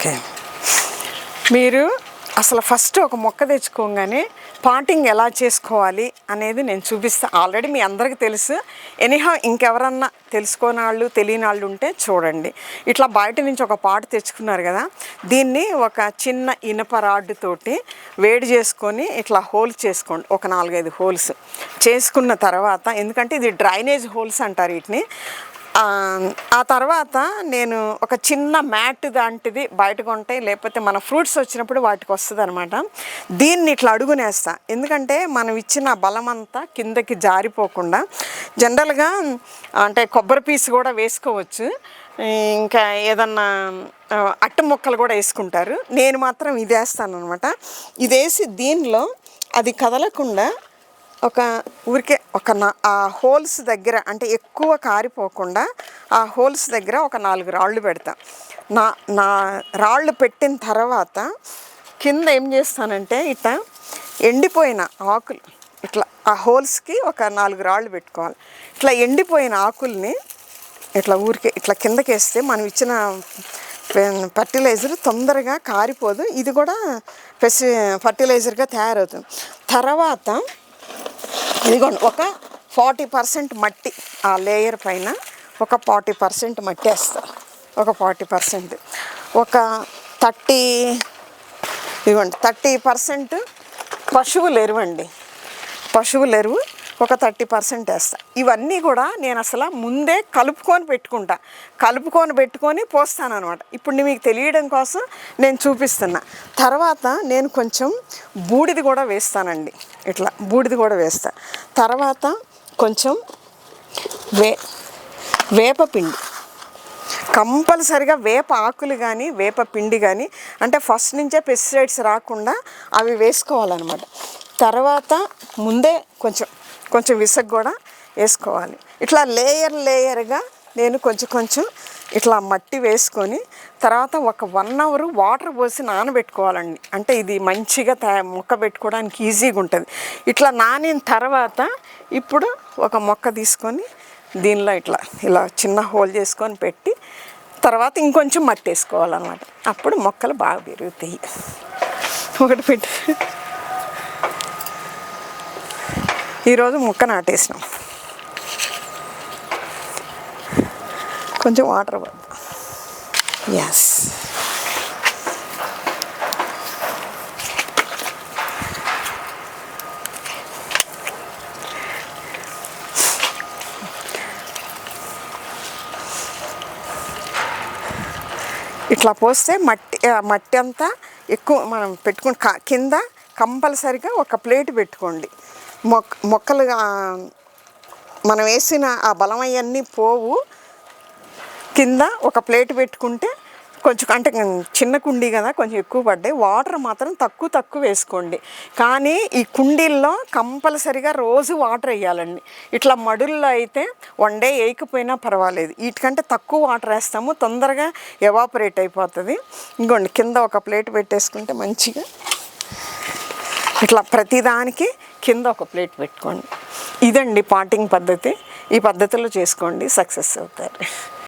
Okay. మీరు అసలు first ఒక మొక్క తెచ్చుకోగానే పాటింగ్ ఎలా చేసుకోవాలి అనేది నేను చూపిస్తాను ఆల్రెడీ మీ అందరికీ తెలుసు. ఎనీహా ఇంకెవరన్నా తెలుసుకోని వాళ్ళు తెలియని వాళ్ళు ఉంటే చూడండి. ఇట్లా బయట నుంచి ఒక పాటు తెచ్చుకున్నారు కదా దీన్ని ఒక చిన్న ఇనుప రాడ్డుతోటి తోటి వేడి చేసుకొని ఇట్లా హోల్స్ చేసుకోండి. ఒక నాలుగైదు హోల్స్ చేసుకున్న తర్వాత ఎందుకంటే ఇది డ్రైనేజ్ హోల్స్ అంటారు వీటిని. ఆ, తర్వాత నేను ఒక చిన్న మ్యాట్ దాంటిది బయటకు ఉంటాయి లేకపోతే మన ఫ్రూట్స్ వచ్చినప్పుడు వాటికి వస్తుంది అనమాట దీన్ని ఇట్లా అడుగునేస్తా. ఎందుకంటే మనం ఇచ్చిన బలం అంతా కిందకి జారిపోకుండా జనరల్గా అంటే కొబ్బరి పీస్ కూడా వేసుకోవచ్చు. ఇంకా ఏదన్నా అట్ట మొక్కలు ముక్కలు కూడా వేసుకుంటారు. నేను మాత్రం ఇది వేస్తాను అనమాట ఇది వేసి దీనిలో అది కదలకుండా ఒక ఊరికే ఒక నా ఆ హోల్స్ దగ్గర అంటే ఎక్కువ కారిపోకుండా ఆ హోల్స్ దగ్గర ఒక నాలుగు రాళ్ళు పెడతా. నా నా రాళ్ళు పెట్టిన తర్వాత కింద ఏం చేస్తానంటే ఇట్లా ఎండిపోయిన ఆకులు ఇట్లా ఆ హోల్స్కి ఒక నాలుగు రాళ్ళు పెట్టుకోవాలి. ఇట్లా ఎండిపోయిన ఆకుల్ని ఇట్లా ఊరికే ఇట్లా కిందకేస్తే మనం ఇచ్చిన ఫర్టిలైజర్ తొందరగా కారిపోదు. ఇది కూడా ఫెసి ఫర్టిలైజర్గా తయారవుతుంది. తర్వాత ఇదిగోండి ఒక ఫార్టీ పర్సెంట్ మట్టి ఆ లేయర్ పైన ఒక ఫార్టీ పర్సెంట్ మట్టి వేస్తా ఒక ఫార్టీ పర్సెంట్. ఒక థర్టీ ఇదిగోండి థర్టీ పర్సెంట్ పశువులు ఎరువండి. పశువులు ఎరువు ఒక థర్టీ పర్సెంట్ వేస్తా. ఇవన్నీ కూడా నేను అసలు ముందే కలుపుకొని పెట్టుకుంటా. కలుపుకొని పెట్టుకొని పోస్తాను అనమాట ఇప్పుడు మీకు తెలియడం కోసం నేను చూపిస్తున్నా. తర్వాత నేను కొంచెం బూడిది కూడా వేస్తానండి. ఇట్లా బూడిది కూడా వేస్తా. తర్వాత కొంచెం వే వేపపిండి. కంపల్సరిగా వేప ఆకులు కానీ వేప పిండి కానీ అంటే ఫస్ట్ నుంచే పెస్టిసైడ్స్ రాకుండా అవి వేసుకోవాలన్నమాట. తర్వాత ముందే కొంచెం కొంచెం విసగ్ కూడా వేసుకోవాలి. ఇట్లా లేయర్ లేయర్గా నేను కొంచెం కొంచెం ఇట్లా మట్టి వేసుకొని తర్వాత ఒక వన్ అవర్ వాటర్ పోసి నానబెట్టుకోవాలండి. అంటే ఇది మంచిగా తయ మొక్క పెట్టుకోవడానికి ఈజీగా ఉంటుంది. ఇట్లా నానిన తర్వాత ఇప్పుడు ఒక మొక్క తీసుకొని దీనిలో ఇట్లా ఇలా చిన్న హోల్ చేసుకొని పెట్టి తర్వాత ఇంకొంచెం మట్టి వేసుకోవాలన్నమాట. అప్పుడు మొక్కలు బాగా పెరుగుతాయి. ఒకటి పెట్టి. ఈరోజు మొక్క నాటేసినాం. కొంచెం వాటర్ పడతాం. ఎస్ ఇట్లా పోస్తే మట్టి మట్టి అంతా ఎక్కువ మనం పెట్టుకుని కింద కంపల్సరిగా ఒక ప్లేట్ పెట్టుకోండి. మొక్క మొక్కలు మనం వేసిన ఆ బలం అవన్నీ పోవు. కింద ఒక ప్లేట్ పెట్టుకుంటే కొంచెం అంటే చిన్న కుండీ కదా కొంచెం ఎక్కువ పడ్డాయి. వాటర్ మాత్రం తక్కువ తక్కువ వేసుకోండి. కానీ ఈ కుండీల్లో కంపల్సరిగా రోజు వాటర్ వేయాలండి. ఇట్లా మడుల్లో అయితే వన్ డే వేయకపోయినా పర్వాలేదు. వీటికంటే తక్కువ వాటర్ వేస్తాము. తొందరగా ఎవాపరేట్ అయిపోతుంది. ఇంకోండి కింద ఒక ప్లేట్ పెట్టేసుకుంటే మంచిగా ఇట్లా ప్రతిదానికి కింద ఒక ప్లేట్ పెట్టుకోండి. ఇదండి పాటింగ్ పద్ధతి. ఈ పద్ధతిలో చేసుకోండి సక్సెస్ అవుతారు.